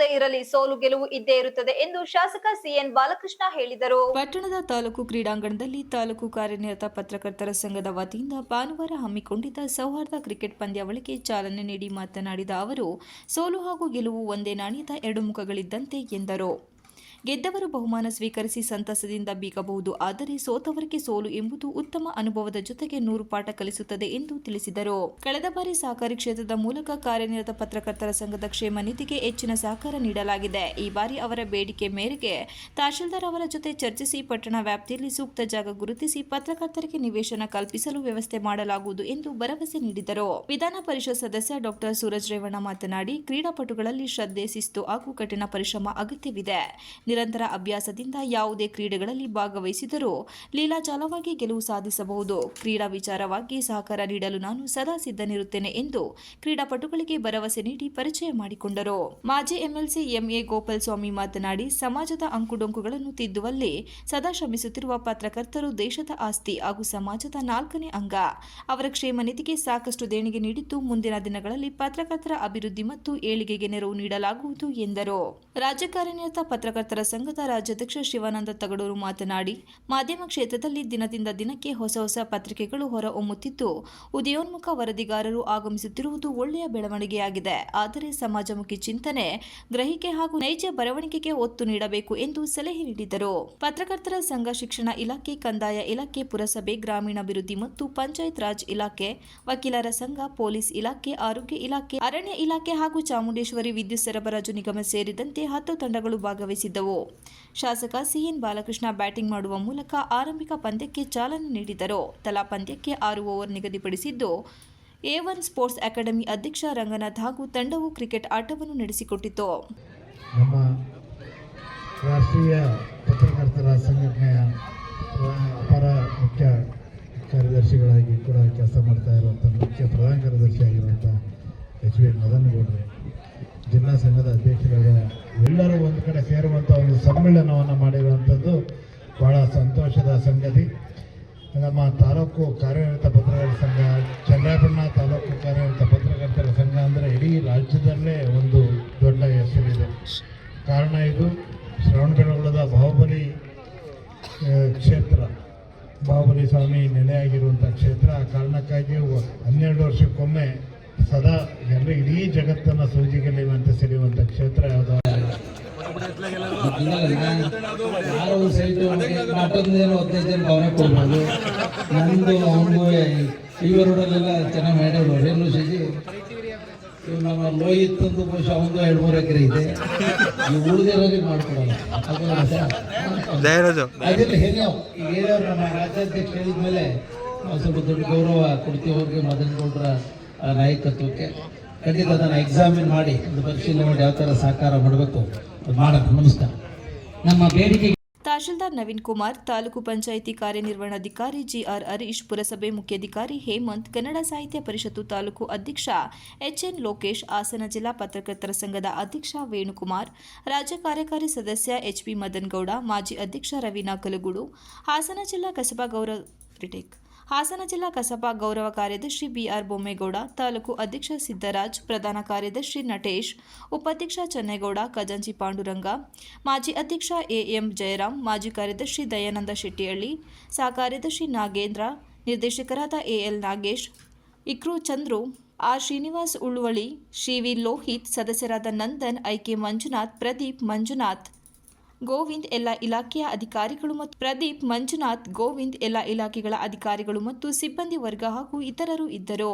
ಯಾವುದೇ ಇರಲಿ ಸೋಲು ಗೆಲುವು ಇದ್ದೇ ಇರುತ್ತದೆ ಎಂದು ಶಾಸಕ ಸಿಎನ್ ಬಾಲಕೃಷ್ಣ ಹೇಳಿದರು. ಪಟ್ಟಣದ ತಾಲೂಕು ಕ್ರೀಡಾಂಗಣದಲ್ಲಿ ತಾಲೂಕು ಕಾರ್ಯನಿರತ ಪತ್ರಕರ್ತರ ಸಂಘದ ವತಿಯಿಂದ ಭಾನುವಾರ ಹಮ್ಮಿಕೊಂಡಿದ್ದ ಸೌಹಾರ್ದ ಕ್ರಿಕೆಟ್ ಪಂದ್ಯಾವಳಿಗೆ ಚಾಲನೆ ನೀಡಿ ಮಾತನಾಡಿದ ಅವರು, ಸೋಲು ಹಾಗೂ ಗೆಲುವು ಒಂದೇ ನಾಣ್ಯದ ಎರಡು ಮುಖಗಳಿದ್ದಂತೆ ಎಂದರು. ಗೆದ್ದವರು ಬಹುಮಾನ ಸ್ವೀಕರಿಸಿ ಸಂತಸದಿಂದ ಬೀಗಬಹುದು, ಆದರೆ ಸೋತವರಿಗೆ ಸೋಲು ಎಂಬುದು ಉತ್ತಮ ಅನುಭವದ ಜೊತೆಗೆ ನೂರು ಪಾಠ ಕಲಿಸುತ್ತದೆ ಎಂದು ತಿಳಿಸಿದರು. ಕಳೆದ ಬಾರಿ ಸಹಕಾರಿ ಕ್ಷೇತ್ರದ ಮೂಲಕ ಕಾರ್ಯನಿರತ ಪತ್ರಕರ್ತರ ಸಂಘದ ಕ್ಷೇಮ ನಿಧಿಗೆ ಹೆಚ್ಚಿನ ಸಹಕಾರ ನೀಡಲಾಗಿದೆ. ಈ ಬಾರಿ ಅವರ ಬೇಡಿಕೆ ಮೇರೆಗೆ ತಹಶೀಲ್ದಾರ್ ಅವರ ಜೊತೆ ಚರ್ಚಿಸಿ, ಪಟ್ಟಣ ವ್ಯಾಪ್ತಿಯಲ್ಲಿ ಸೂಕ್ತ ಜಾಗ ಗುರುತಿಸಿ ಪತ್ರಕರ್ತರಿಗೆ ನಿವೇಶನ ಕಲ್ಪಿಸಲು ವ್ಯವಸ್ಥೆ ಮಾಡಲಾಗುವುದು ಎಂದು ಭರವಸೆ ನೀಡಿದರು. ವಿಧಾನ ಪರಿಷತ್ ಸದಸ್ಯ ಡಾಕ್ಟರ್ ಸೂರಜ್ ರೇವಣ್ಣ ಮಾತನಾಡಿ, ಕ್ರೀಡಾಪಟುಗಳಲ್ಲಿ ಶ್ರದ್ಧೆ, ಶಿಸ್ತು ಹಾಗೂ ಕಠಿಣ ಪರಿಶ್ರಮ ಅಗತ್ಯವಿದೆ. ನಿರಂತರ ಅಭ್ಯಾಸದಿಂದ ಯಾವುದೇ ಕ್ರೀಡೆಗಳಲ್ಲಿ ಭಾಗವಹಿಸಿದರೂ ಲೀಲಾಜಾಲವಾಗಿ ಗೆಲುವು ಸಾಧಿಸಬಹುದು. ಕ್ರೀಡಾ ವಿಚಾರವಾಗಿ ಸಹಕಾರ ನೀಡಲು ನಾನು ಸದಾ ಸಿದ್ಧನಿರುತ್ತೇನೆ ಎಂದು ಕ್ರೀಡಾಪಟುಗಳಿಗೆ ಭರವಸೆ ನೀಡಿ ಪರಿಚಯ ಮಾಡಿಕೊಂಡರು. ಮಾಜಿ ಎಂಎಲ್ಸಿ ಎಂಎ ಗೋಪಾಲ್ ಸ್ವಾಮಿ ಮಾತನಾಡಿ, ಸಮಾಜದ ಅಂಕುಡೊಂಕುಗಳನ್ನು ತಿದ್ದುವಲ್ಲಿ ಸದಾ ಶ್ರಮಿಸುತ್ತಿರುವ ಪತ್ರಕರ್ತರು ದೇಶದ ಆಸ್ತಿ ಹಾಗೂ ಸಮಾಜದ ನಾಲ್ಕನೇ ಅಂಗ. ಅವರ ಕ್ಷೇಮ ನಿಧಿಗೆ ಸಾಕಷ್ಟು ದೇಣಿಗೆ ನೀಡಿದ್ದು ಮುಂದಿನ ದಿನಗಳಲ್ಲಿ ಪತ್ರಕರ್ತರ ಅಭಿವೃದ್ಧಿ ಮತ್ತು ಏಳಿಗೆಗೆ ನೆರವು ನೀಡಲಾಗುವುದು ಎಂದರು. ರಾಜ್ಯ ಕಾರ್ಯನಿರತ ಪತ್ರಕರ್ತರ ಸಂಘದ ರಾಜ್ಯಾಧ್ಯಕ್ಷ ಶಿವಾನಂದ ತಗಡೂರು ಮಾತನಾಡಿ, ಮಾಧ್ಯಮ ಕ್ಷೇತ್ರದಲ್ಲಿ ದಿನದಿಂದ ದಿನಕ್ಕೆ ಹೊಸ ಹೊಸ ಪತ್ರಿಕೆಗಳು ಹೊರಹೊಮ್ಮುತ್ತಿದ್ದು, ಉದಯೋನ್ಮುಖ ವರದಿಗಾರರು ಆಗಮಿಸುತ್ತಿರುವುದು ಒಳ್ಳೆಯ ಬೆಳವಣಿಗೆಯಾಗಿದೆ. ಆದರೆ ಸಮಾಜಮುಖಿ ಚಿಂತನೆ, ಗ್ರಹಿಕೆ ಹಾಗೂ ನೈಜ ಬರವಣಿಗೆಗೆ ಒತ್ತು ನೀಡಬೇಕು ಎಂದು ಸಲಹೆ ನೀಡಿದರು. ಪತ್ರಕರ್ತರ ಸಂಘ ಶಿಕ್ಷಣ ಇಲಾಖೆ, ಕಂದಾಯ ಇಲಾಖೆ, ಪುರಸಭೆ, ಗ್ರಾಮೀಣಾಭಿವೃದ್ಧಿ ಮತ್ತು ಪಂಚಾಯತ್ ರಾಜ್ ಇಲಾಖೆ, ವಕೀಲರ ಸಂಘ, ಪೊಲೀಸ್ ಇಲಾಖೆ, ಆರೋಗ್ಯ ಇಲಾಖೆ, ಅರಣ್ಯ ಇಲಾಖೆ ಹಾಗೂ ಚಾಮುಂಡೇಶ್ವರಿ ವಿದ್ಯುತ್ ಸರಬರಾಜು ನಿಗಮ ಸೇರಿದಂತೆ ಹತ್ತು ತಂಡಗಳು ಭಾಗವಹಿಸಿದ್ದವು. ಶಾಸಕ ಸಿಎನ್ ಬಾಲಕೃಷ್ಣ ಬ್ಯಾಟಿಂಗ್ ಮಾಡುವ ಮೂಲಕ ಆರಂಭಿಕ ಪಂದ್ಯಕ್ಕೆ ಚಾಲನೆ ನೀಡಿದರು. ತಲಾ ಪಂದ್ಯಕ್ಕೆ ಆರು ಓವರ್ ನಿಗದಿಪಡಿಸಿದ್ದು, ಎ ಒನ್ ಸ್ಪೋರ್ಟ್ಸ್ ಅಕಾಡೆಮಿ ಅಧ್ಯಕ್ಷ ರಂಗನಾಥ್ ಹಾಗೂ ತಂಡವು ಕ್ರಿಕೆಟ್ ಆಟವನ್ನು ನಡೆಸಿಕೊಟ್ಟಿತು ನಮ್ಮ ರಾಷ್ಟ್ರೀಯ ಪತ್ರಕರ್ತರ ಸಂಘಟನೆಯ ಅಪರ ಮುಖ್ಯ ಕಾರ್ಯದರ್ಶಿಗಳಾಗಿ ಕೂಡ ಕೆಲಸ ಮಾಡ್ತಾ ಇರುವಂಥ ಮುಖ್ಯ ಪ್ರಧಾನ ಕಾರ್ಯದರ್ಶಿ ಆಗಿರುವಂಥ ಎಚ್ ವಿ ಮದನಗೌಡರು. ಜಿಲ್ಲಾ ಸಂಘದ ಅಧ್ಯಕ್ಷರಾದ ಎಲ್ಲರೂ ಒಂದು ಕಡೆ ಸೇರುವಂಥ ಒಂದು ಸಮ್ಮೇಳನವನ್ನು ಮಾಡಿರುವಂಥದ್ದು ಬಹಳ ಸಂತೋಷದ ಸಂಗತಿ. ನಮ್ಮ ತಾಲೂಕು ಕಾರ್ಯನಿರತ ಪತ್ರಕರ್ತರ ಸಂಘ ಚಂದ್ರಾಪಣ್ಣ ತಾಲೂಕು ಕಾರ್ಯನಿರತ ಪತ್ರಕರ್ತರ ಸಂಘ ಅಂದರೆ ಇಡೀ ರಾಜ್ಯದಲ್ಲೇ ಒಂದು ದೊಡ್ಡ ಹೆಸರಿದೆ. ಕಾರಣ ಇದು ಶ್ರವಣಬೆಳಗೊಳದ ಬಾಹುಬಲಿ ಕ್ಷೇತ್ರ, ಬಾಹುಬಲಿ ಸ್ವಾಮಿ ನೆಲೆಯಾಗಿರುವಂಥ ಕ್ಷೇತ್ರ. ಆ ಕಾರಣಕ್ಕಾಗಿ ಹನ್ನೆರಡು ವರ್ಷಕ್ಕೊಮ್ಮೆ ಸದಾ ಎಲ್ಲ ಇಡೀ ಜಗತ್ತನ್ನು ಸೂಜಿಗೆಲೆಯುವಂತೆ ಸೆಳೆಯುವಂಥ ಕ್ಷೇತ್ರ ಯಾವುದು? ಯಾರು ಸೈಟು ಮತ್ತೊಂದೇನು ಹದಿನೈದು ಜನ ಭಾವನೆ ಕೊಡ್ಬೋದು. ನಂದು ಅವನಿಗೂ ಟಿ ವಿ ರೋಡಲ್ಲೆಲ್ಲ ಚೆನ್ನಾಗಿ ಮಾಡೋರು ರೇಣು ಸಿಗಿ ಇವು ನಮ್ಮ ಲೋಹಿತ್ ಒಂದು ಬಹುಶಃ ಒಂದು ಎರಡು ಮೂರು ಎಕರೆ ಇದೆ. ಈ ಉಳಿದಿರೋರಿಗೆ ಮಾಡ್ಕೊಡಲ್ಲ. ಅದೆಲ್ಲ ಈಗ ನಮ್ಮ ರಾಜ್ಯಾಧ್ಯಕ್ಷ ಹೇಳಿದ್ಮೇಲೆ ನಾವು ಸ್ವಲ್ಪ ದೊಡ್ಡ ಗೌರವ ಕೊಡ್ತೀವಿ. ಅವ್ರಿಗೆ ಮದನ್ ಗೌಡ್ರ ಆ, ನಾಯಕತ್ವಕ್ಕೆ ಖಂಡಿತ ಅದನ್ನು ಎಕ್ಸಾಮಿನ್ ಮಾಡಿ ಒಂದು ಪರಿಶೀಲನೆ ಮಾಡಿ ಯಾವ ಥರ ಸಹಕಾರ ಮಾಡಬೇಕು ಅದು ಮಾಡೋಣ ನಮಸ್ಕಾರ. ನಮ್ಮ ಬೇಡಿಕೆ ತಹಶೀಲ್ದಾರ್ ನವೀನ್ ಕುಮಾರ್ ತಾಲೂಕು ಪಂಚಾಯಿತಿ ಕಾರ್ಯನಿರ್ವಹಣಾಧಿಕಾರಿ ಜಿಆರ್ ಹರೀಶ್ ಪುರಸಭೆ ಮುಖ್ಯಾಧಿಕಾರಿ ಹೇಮಂತ್ ಕನ್ನಡ ಸಾಹಿತ್ಯ ಪರಿಷತ್ತು ತಾಲೂಕು ಅಧ್ಯಕ್ಷ ಎಚ್ಎನ್ ಲೋಕೇಶ್ ಹಾಸನ ಜಿಲ್ಲಾ ಪತ್ರಕರ್ತರ ಸಂಘದ ಅಧ್ಯಕ್ಷ ವೇಣುಕುಮಾರ್ ರಾಜ್ಯ ಕಾರ್ಯಕಾರಿ ಸದಸ್ಯ ಎಚ್ಪಿ ಮದನ್ಗೌಡ ಮಾಜಿ ಅಧ್ಯಕ್ಷ ರವೀನಾ ಕಲಗುಡು ಹಾಸನ ಜಿಲ್ಲಾ ಕಸಬಾ ಗೌರವ ರಿಟೇಕ್ ಹಾಸನ ಜಿಲ್ಲಾ ಕಸಬಾ ಗೌರವ ಕಾರ್ಯದರ್ಶಿ ಬಿಆರ್ ಬೊಮ್ಮೇಗೌಡ, ತಾಲೂಕು ಅಧ್ಯಕ್ಷ ಸಿದ್ದರಾಜ್, ಪ್ರಧಾನ ಕಾರ್ಯದರ್ಶಿ ನಟೇಶ್, ಉಪಾಧ್ಯಕ್ಷ ಚನ್ನೇಗೌಡ, ಖಜಾಂಚಿ ಪಾಂಡುರಂಗ, ಮಾಜಿ ಅಧ್ಯಕ್ಷ ಎಎಂ ಜಯರಾಮ್, ಮಾಜಿ ಕಾರ್ಯದರ್ಶಿ ದಯಾನಂದ ಶೆಟ್ಟಿಹಳ್ಳಿ ಸಹ ಕಾರ್ಯದರ್ಶಿ ನಾಗೇಂದ್ರ, ನಿರ್ದೇಶಕರಾದ ಎಎಲ್ ನಾಗೇಶ್, ಇಕ್ರು ಚಂದ್ರು, ಆರ್ ಶ್ರೀನಿವಾಸ್ ಉಳ್ಳುವಳಿ ಶಿವಿ ಲೋಹಿತ್, ಸದಸ್ಯರಾದ ನಂದನ್, ಐಕೆ ಮಂಜುನಾಥ್, ಪ್ರದೀಪ್ ಮಂಜುನಾಥ್ ಗೋವಿಂದ್ ಎಲ್ಲ ಇಲಾಖೆಯ ಅಧಿಕಾರಿಗಳು ಮತ್ತು ಪ್ರದೀಪ್ ಮಂಜುನಾಥ್, ಗೋವಿಂದ್ ಎಲ್ಲ ಇಲಾಖೆಗಳ ಅಧಿಕಾರಿಗಳು ಮತ್ತು ಸಿಬ್ಬಂದಿ ವರ್ಗ ಹಾಗೂ ಇತರರು ಇದ್ದರು.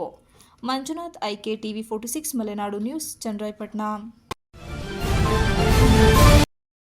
Manjunath IK TV forty six, Malenadu news Channarayapatna